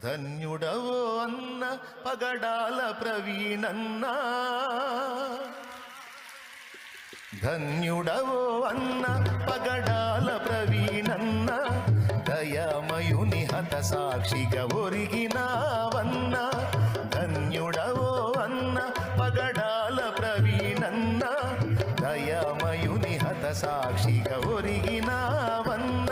ధన్యుడవో అన్న పగడాల ప్రవీణన్నా. ధన్యుడవో అన్న పగడాల ప్రవీణన్న. దయామయుని హత సాక్షిగా ఒరిగినావన్న. ధన్యుడవో అన్న పగడాల ప్రవీణన్న. దయామయుని హత సాక్షిగా ఒరిగినావన్న.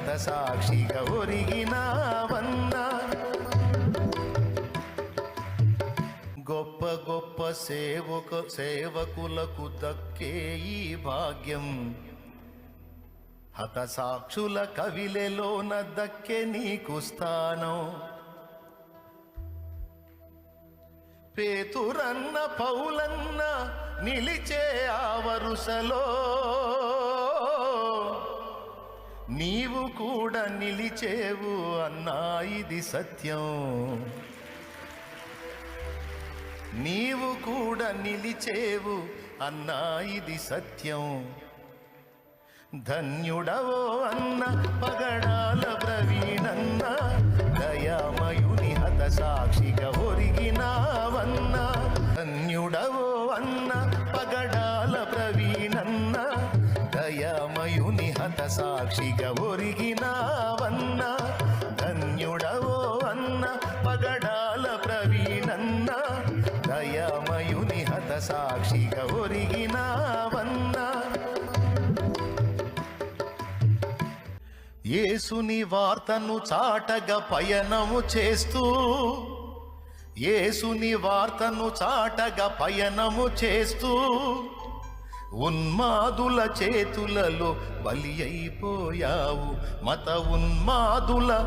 దయామయుని సాక్షి సాక్షిగా ఒరిగినావన్నా గొప్ప గొప్ప సేవక సేవకులకు దక్కే ఈ భాగ్యం. హత సాక్షుల కవిలెలోన దక్కే నీకు స్థానం. పేతురన్న పౌలన్న నిలిచే ఆ వరుసలో నీవు కూడా నిలిచేవు అన్నా ఇది సత్యం. నీవు కూడా నిలిచేవు అన్నా ఇది సత్యం. ధన్యుడవో అన్న పగడాల ప్రవీణన్న దయ దయామయుని హత సాక్షిగా ఒరిగినావన్న. ధన్యుడవో అన్న పగడాల ప్రవీణన్న. దయామయుని హత సాక్షిగా ఒరిగినావన్న. యేసుని వార్తను చాటగా పయనము చేస్తూ యేసుని వార్తను చాటగా పయనము చేస్తూ ఉన్మాదుల చేతులలో బలి అయిపోయావు. మత ఉన్మాదుల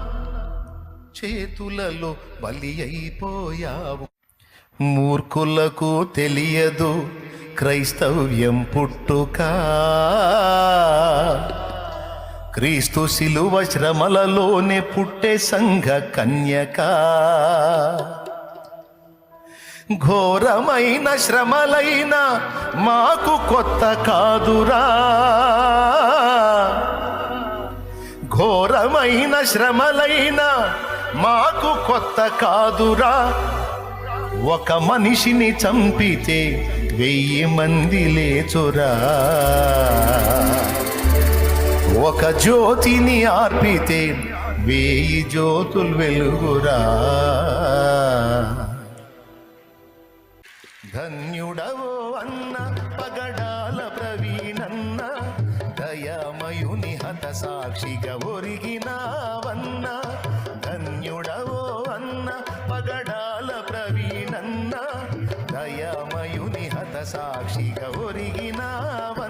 చేతులలో బలి అయిపోయావు. మూర్ఖులకు తెలియదు క్రైస్తవ్యం పుట్టుక. క్రీస్తు శిలువ శ్రమలలోనే పుట్టే సంఘ కన్యకా. ఘోరమైన శ్రమలైన మాకు కొత్త కాదురా. ఘోరమైన శ్రమలైన మాకు కొత్త కాదురా. ఒక మనిషిని చంపితే వెయ్యి మంది లేచురా. ఒక జ్యోతిని ఆర్పితే వేయి జ్యోతులు వెలుగురా. ధన్యుడవో అన్న పగడాల ప్రవీణన్న దయామయుని హత సాక్షిగా ఒరిగినావన్న ధన్యుడవో అన్న పగడాల ప్రవీణన్న దయామయుని హత సాక్షిగా ఒరిగినావన్నా.